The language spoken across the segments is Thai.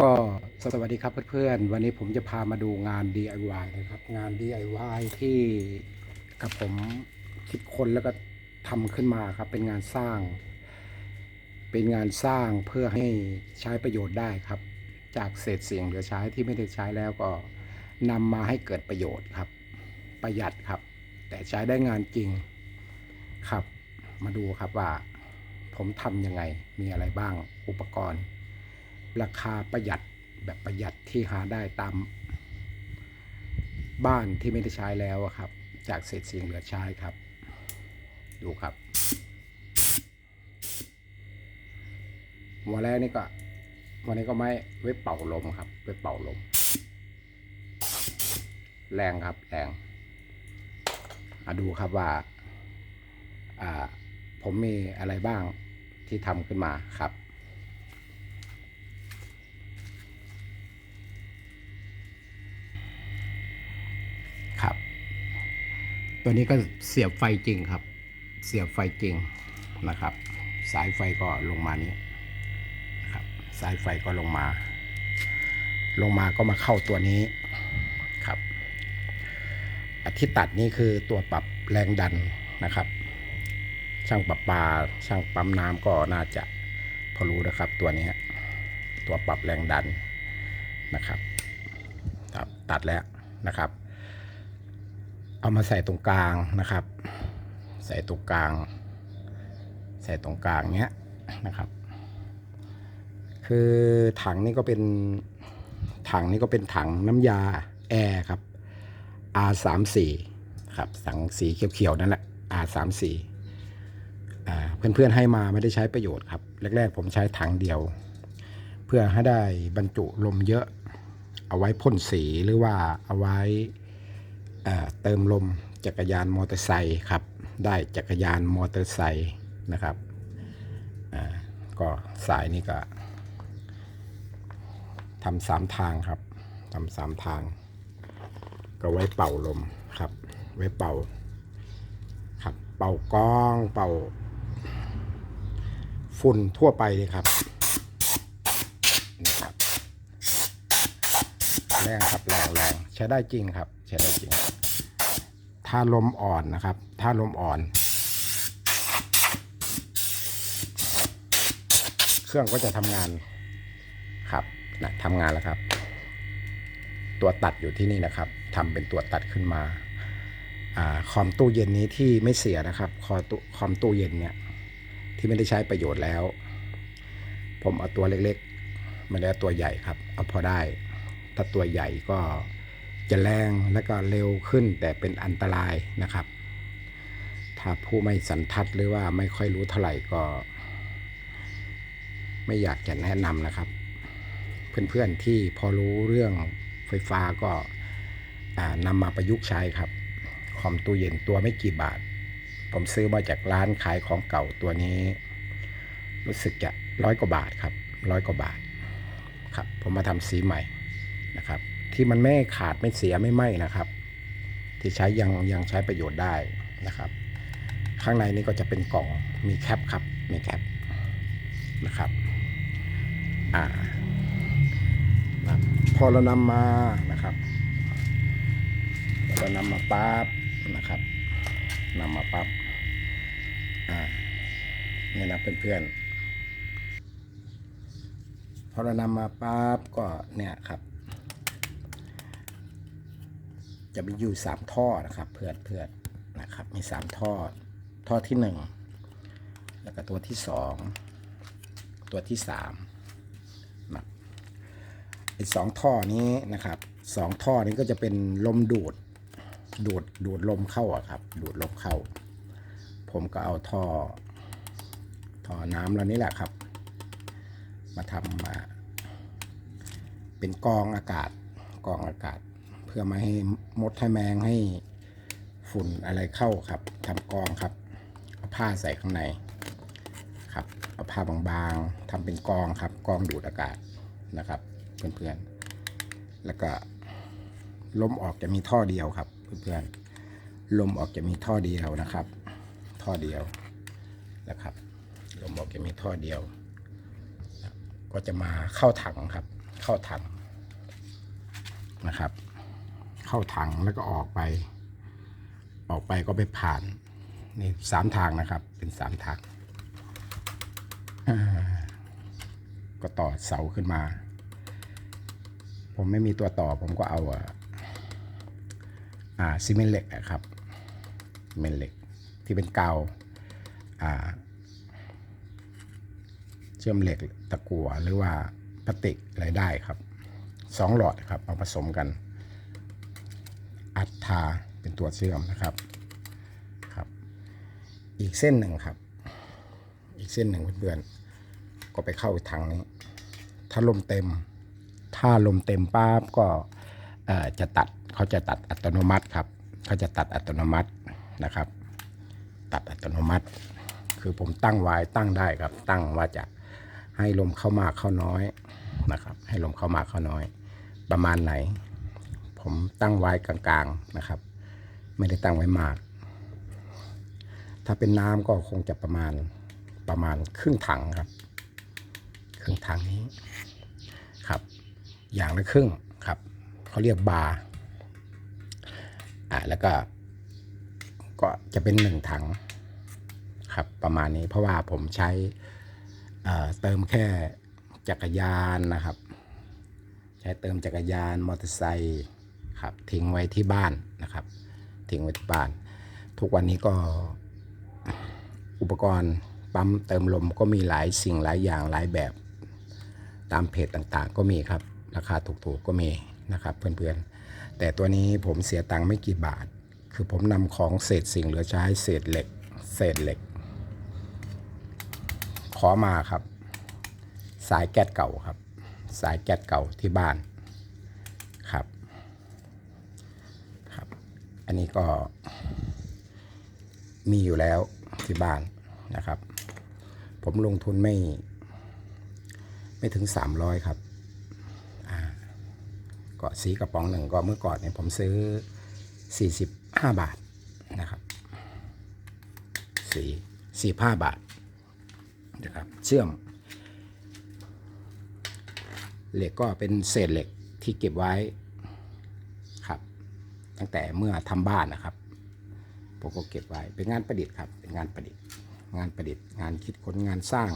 ก็สวัสดีครับเพื่อนๆ วันนี้ผมจะพามาดูงาน DIY นะครับ งาน DIY ที่กับผมคิดคนแล้วก็ทำขึ้นมาครับ เป็นงานสร้าง เป็นงานสร้างเพื่อให้ใช้ประโยชน์ได้ครับ จากเศษเสียงเหลือใช้ที่ไม่ได้ใช้แล้วก็นำมาให้เกิดประโยชน์ครับ ประหยัดครับ แต่ใช้ได้งานจริงครับ มาดูครับว่าผมทำยังไงมีอะไรบ้างอุปกรณ์ ราคาประหยัดแบบประหยัดที่หาได้ตามบ้านที่ไม่ได้ใช้แล้วครับ จากเศษเสียงเหลือใช้ครับ ดูครับวันแรกนี่ก็วันนี้ก็ไม่ไว้เป่าลมครับไว้เป่าลม แรงครับแรงอะดูครับว่าผมมีอะไรบ้างที่ทำขึ้นมาครับ ตัวนี้ก็เสียบไฟจริงครับ เสียบไฟจริงนะครับ สายไฟก็ลงมานี้นะครับ สายไฟก็ลงมา ลงมาก็มาเข้าตัวนี้ครับอันที่ตัดนี่คือตัวปรับแรงดันนะครับ ช่างประปลาช่างปั๊มน้ำก็น่าจะพอรู้นะครับตัวนี้ตัวปรับแรงดันนะครับครับตัดแล้วนะครับ เอามาใส่ตรงกลางนะครับ ใส่ตรงกลาง ใส่ตรงกลางเนี้ยนะครับ คือถังนี่ก็เป็นถังนี่ก็เป็นถังน้ำยาแอร์ครับ R34 ครับถังสีเขียวๆนั่นแหละ R34 เพื่อนๆให้มาไม่ได้ใช้ประโยชน์ครับ แรกๆ ผมใช้ถังเดียว เพื่อให้ได้บรรจุลมเยอะ เอาไว้พ่นสีหรือว่าเอาไว้ เติมลมจักรยานมอเตอร์ไซค์ครับ ได้จักรยานมอเตอร์ไซค์นะครับก็สายนี้ก็ทำสามทางครับทำสามทาง ก็ไว้เป่าลมครับ ไว้เป่าครับ เป่ากล้องเป่า ฝุ่นทั่วไปเลยครับนะครับแรงครับแรงแรงใช้ได้จริงครับ ใช้ได้จริง ถ้าลมอ่อนนะครับ ถ้าลมอ่อน เครื่องก็จะทำงานครับนะทำงานแล้วครับ ตัวตัดอยู่ที่นี่นะครับทำเป็นตัวตัดขึ้นมาอาคอมตู้เย็นนี้ที่ไม่เสียนะครับ คอตุคอมตู้เย็นเนี่ยที่ไม่ได้ใช้ประโยชน์แล้ว ผมเอาตัวเล็กๆมาแล้วตัวใหญ่ครับ เอาพอได้ ถ้าตัวใหญ่ก็ จะแรงและก็เร็วขึ้นแต่เป็นอันตรายนะครับ ถ้าผู้ไม่สันทัดหรือว่าไม่ค่อยรู้เท่าไหร่ก็ ไม่อยากจะแนะนำนะครับ เพื่อนๆที่พอรู้เรื่องไฟฟ้าก็นำมาประยุกต์ใช้ครับคอมตู้เย็นตัวไม่กี่บาท ผมซื้อมาจากร้านขายของเก่าตัวนี้ รู้สึกจะร้อยกว่าบาทครับร้อยกว่าบาทครับ ผมมาทำสีใหม่นะครับ ที่มันไม่ขาดไม่เสียไม่ไหม้นะครับ ที่ใช้ยังยังใช้ประโยชน์ได้นะครับ ข้างในนี้ก็จะเป็นกล่องมีแคปครับมีแคปนะครับอ่านะพอเรานำมานะครับเรานำมาปั๊บนะครับนำมาปั๊บอ่าเนี่ยนะเพื่อนๆพอเรานำมาปั๊บก็เนี่ยครับ จะมีอยู่สามท่อนะครับ เพื่อนเพื่อนนะครับ มีสามท่อ ท่อที่หนึ่งแล้วก็ตัวที่สองตัวที่สามนะไอ้สองท่อนี้นะครับสองท่อนี้ก็จะเป็นลมดูดดูดดูดลมเข้าอะครับ ดูดลมเข้า ผมก็เอาท่อท่อน้ำแล้วนี้แหละครับ มาทำมา เป็นกองอากาศกองอากาศ พื่อไม่ให้มดให้แมงให้ฝุ่นอะไรเข้าครับทำกองครับเอาผ้าใส่ข้างในครับเอาผ้าบางๆทำเป็นกองครับกองดูดอากาศนะครับ เพื่อนๆ แล้วก็ลมออกจะมีท่อเดียวครับ เพื่อนๆลมออกจะมีท่อเดียวนะครับ ท่อเดียวนะครับลมออกจะมีท่อเดียว ก็จะมาเข้าถังครับ เข้าถังนะครับ เข้าถังแล้วก็ออกไป ออกไปก็ไปผ่านนี่สามทางนะครับ เป็นสามทางก็ต่อเสาขึ้นมา ผมไม่มีตัวต่อผมก็เอาอ่าซีเมนต์เหล็กอะครับเมนเหล็กที่เป็นกาวอ่าเชื่อมเหล็กตะกั่วหรือว่าพลาสติกอะไรได้ครับสองหลอดครับเอาผสมกัน อัดทาเป็นตัวเชื่อมนะครับครับ อีกเส้นหนึ่งครับ อีกเส้นหนึ่งเพื่อนๆก็ไปเข้าทางนี้ ถ้าลมเต็ม ถ้าลมเต็มปั๊บก็จะตัดเขาจะตัดอัตโนมัติครับเขาจะตัดอัตโนมัตินะครับ ตัดอัตโนมัติ คือผมตั้งไว้ตั้งได้ครับ ตั้งว่าจะให้ลมเข้ามากเข้าน้อยนะครับ ให้ลมเข้ามากเข้าน้อย ประมาณไหน ผมตั้งไว้กลางๆนะครับ ไม่ได้ตั้งไว้มาก ถ้าเป็นน้ำก็คงจะประมาณประมาณครึ่งถังครับ ครึ่งถังนี้ครับ อย่างละครึ่งครับเขาเรียกบาร์อะแล้วก็ก็จะเป็นหนึ่งถังครับประมาณนี้เพราะว่าผมใช้เเติมแค่จักรยานนะครับ ใช้เติมจักรยานมอเตอร์ไซค์ ครับทิ้งไว้ที่บ้านนะครับทิ้งไว้ที่บ้าน ทุกวันนี้ก็อุปกรณ์ปั๊มเติมลมก็มีหลายสิ่งหลายอย่างหลายแบบ ตามเพจต่างๆ ก็มีครับ ราคาถูกๆก็มีนะครับเพื่อนๆ แต่ตัวนี้ผมเสียตังค์ไม่กี่บาท คือผมนำของเศษสิ่งเหลือใช้เศษเหล็ก เศษเหล็ก ขอมาครับ สายแก๊สเก่าครับ สายแก๊สเก่าที่บ้านครับครับ อันนี้ก็ มีอยู่แล้วที่บ้านนะครับ ผมลงทุนไม่ ไม่ถึง 300 ครับอ่าก็สีกระป๋องหนึ่งก็เมื่อก่อนเนี่ยผมซื้อ 45 บาทนะครับ สี45บาทนะครับเชื่อม เหล็กก็เป็นเศษเหล็กที่เก็บไว้ ตั้งแต่เมื่อทำบ้านนะครับผมก็เก็บไว้เป็นงานประดิษฐ์ครับ เป็นงานประดิษฐ์ งานประดิษฐ์ งานคิดค้นงานสร้าง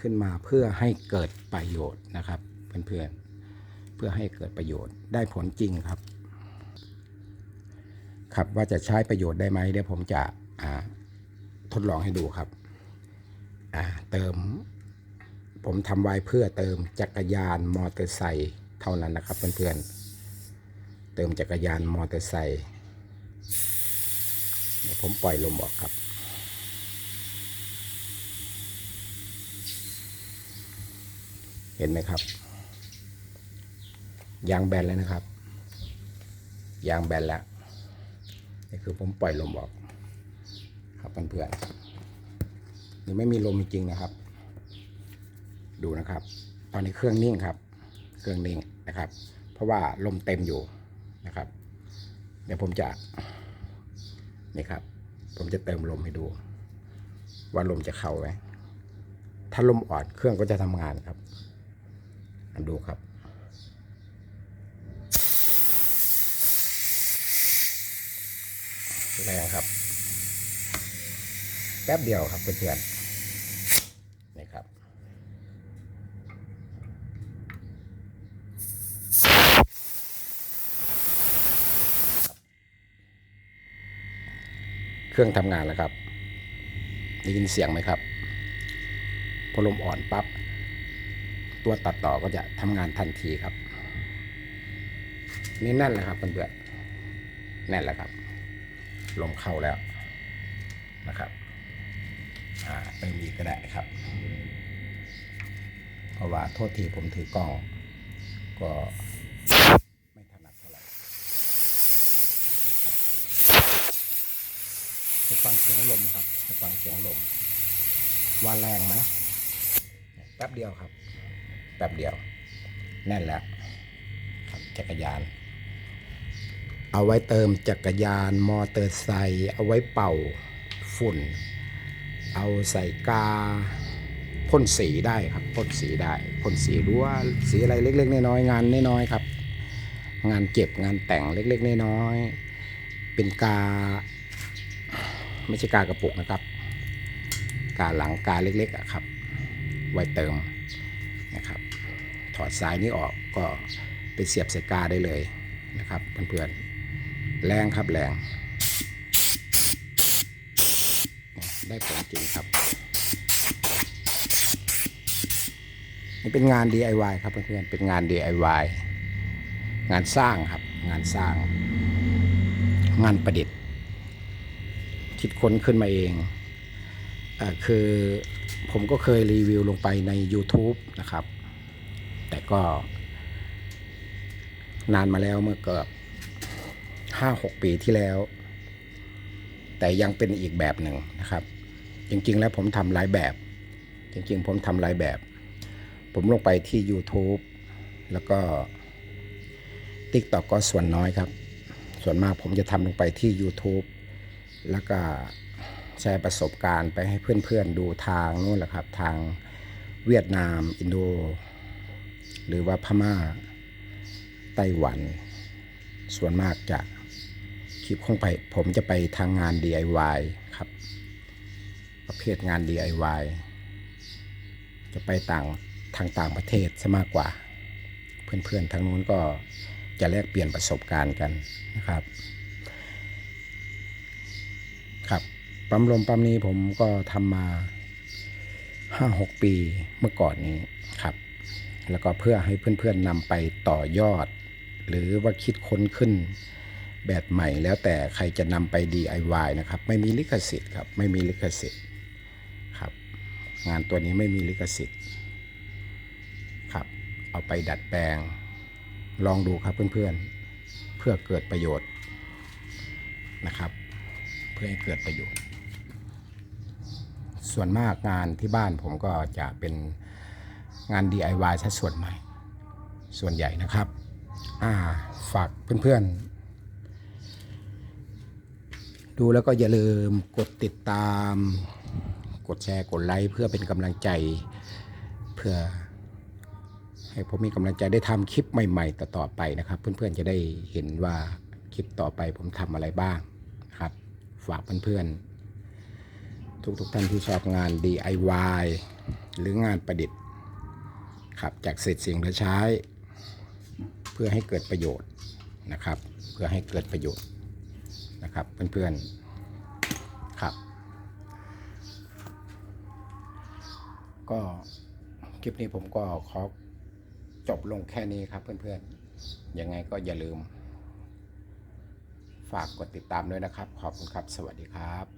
ขึ้นมาเพื่อให้เกิดประโยชน์นะครับเพื่อนๆเพื่อให้เกิดประโยชน์ได้ผลจริงครับ ครับว่าจะใช้ประโยชน์ได้ไหมเดี๋ยวผมจะทดลองให้ดูครับเติมผมทำไว้เพื่อเติมจักรยานมอเตอร์ไซค์เท่านั้นนะครับเพื่อนๆ เติมจักรยานมอเตอร์ไซค์ผมปล่อยลมออกครับ เห็นไหมครับ ยางแบนแล้วนะครับ ยางแบนแล้วนี่คือผมปล่อยลมออก ครับเพื่อนๆนี่ไม่มีลมจริงนะครับ ดูนะครับ ตอนนี้เครื่องนิ่งครับ เครื่องนิ่งนะครับ เพราะว่าลมเต็มอยู่ นะครับ เดี๋ยวผมจะนี่ครับ ผมจะเติมลมให้ดู ว่าลมจะเข้าไหมถ้าลมอ่อนเครื่องก็จะทำงานครับอะดูครับแรงครับ แป๊บเดียวครับเพื่อนๆนี่ครับ เครื่องทำงานแล้วครับ ได้ยินเสียงไหมครับพอลมอ่อนปับ๊บตัวตัดต่อก็จะทำงานทันทีครับ นี่แน่นแล้วครับเพื่อนๆแน่นแล้วครับ ลมเข้าแล้วนะครับอ่าเติมอีกก็ได้ครับ เพราะว่าโทษทีผมถือกล้องก็ไม่ถนัดเท่าไหร่ จะฟังเสียงลมครับจะฟังเสียงลม ว่าแรงไหมแป๊บเดียวครับ แป๊บเดียว แน่นแล้วครับจักรยาน เอาไว้เติมจักรยาน มอเตอร์ไซค์เอาไว้เป่าฝุ่น เอาใส่กาพ่นสีได้ครับพ่นสีได้พ่นสีรั้วสีอะไรเล็ก ๆ น้อยๆงานน้อยๆครับ งานเก็บงานแต่งเล็ก ๆ น้อยๆเป็นกา ไม่ใช่กากระปุกนะครับ กาหลังกาเล็กๆอะครับ ไว้เติมนะครับ ถอดสายนี้ออกก็ไปเสียบใส่กาได้เลยนะครับเพื่อนๆแรงครับแรง ได้ผลจริงครับนี่เป็นงาน DIY ครับเพื่อนๆเป็นงาน DIY งานสร้างครับ งานสร้าง งานประดิษฐ์ คิดค้นขึ้นมาเองออคือผมก็เคยรีวิวลงไปใน YouTube นะครับ แต่ก็ นานมาแล้วเมื่อเกือบห้าหกปีที่แล้ว แต่ยังเป็นอีกแบบหนึ่งนะครับ จริง ๆ แล้วผมทำหลายแบบ จริง ๆ ผมทำหลายแบบ ผมลงไปที่ YouTube แล้วก็ TikTok ก็ส่วนน้อยครับ ส่วนมากผมจะทำลงไปที่ YouTube แล้วก็แชร์ประสบการณ์ไปให้เพื่อนๆดูทางนู่นแหละครับทางเวียดนาม อินโด หรือว่าพม่าไต้หวัน ส่วนมากจะคลิปของไปผมจะไปทางงาน DIY ครับ ประเภทงาน DIY จะไปต่างทางต่างประเทศซะมากกว่า เพื่อนๆทางนู้นก็จะแลกเปลี่ยนประสบการณ์กันนะครับ ครับ ปั๊มลมปั๊มนี้ผมก็ทำมาห้าหกปีเมื่อก่อนนี้ครับ แล้วก็เพื่อให้เพื่อนๆนำไปต่อยอด หรือว่าคิดค้นขึ้นแบบใหม่แล้วแต่ใครจะนำไป DIY นะครับ ไม่มีลิขสิทธิ์ครับ ไม่มีลิขสิทธิ์ครับ งานตัวนี้ไม่มีลิขสิทธิ์ครับ เอาไปดัดแปลง ลองดูครับเพื่อนๆเพื่อเกิดประโยชน์นะครับ เพื่อให้เกิดประโยชน์ ส่วนมากงานที่บ้านผมก็จะเป็นงาน DIY ซะส่วนใหม่ ส่วนใหญ่นะครับ อ่า ฝากเพื่อนๆ ดูแล้วก็อย่าลืมกดติดตาม กดแชร์ กดไลค์เพื่อเป็นกำลังใจ เพื่อให้ผมมีกำลังใจได้ทำคลิปใหม่ ๆ ต่อๆไปนะครับ เพื่อนๆจะได้เห็นว่าคลิปต่อไปผมทำอะไรบ้าง ฝากเพื่อนๆทุกๆท่านที่ชอบงาน DIY หรืองานประดิษฐ์ครับจากเศษสิ่งเหลือใช้ เพื่อให้เกิดประโยชน์นะครับ เพื่อให้เกิดประโยชน์นะครับเพื่อนๆครับ ก็คลิปนี้ผมก็ขอจบลงแค่นี้ครับเพื่อนๆยังไงก็อย่าลืม ฝากกดติดตามด้วยนะครับ ขอบคุณครับ สวัสดีครับ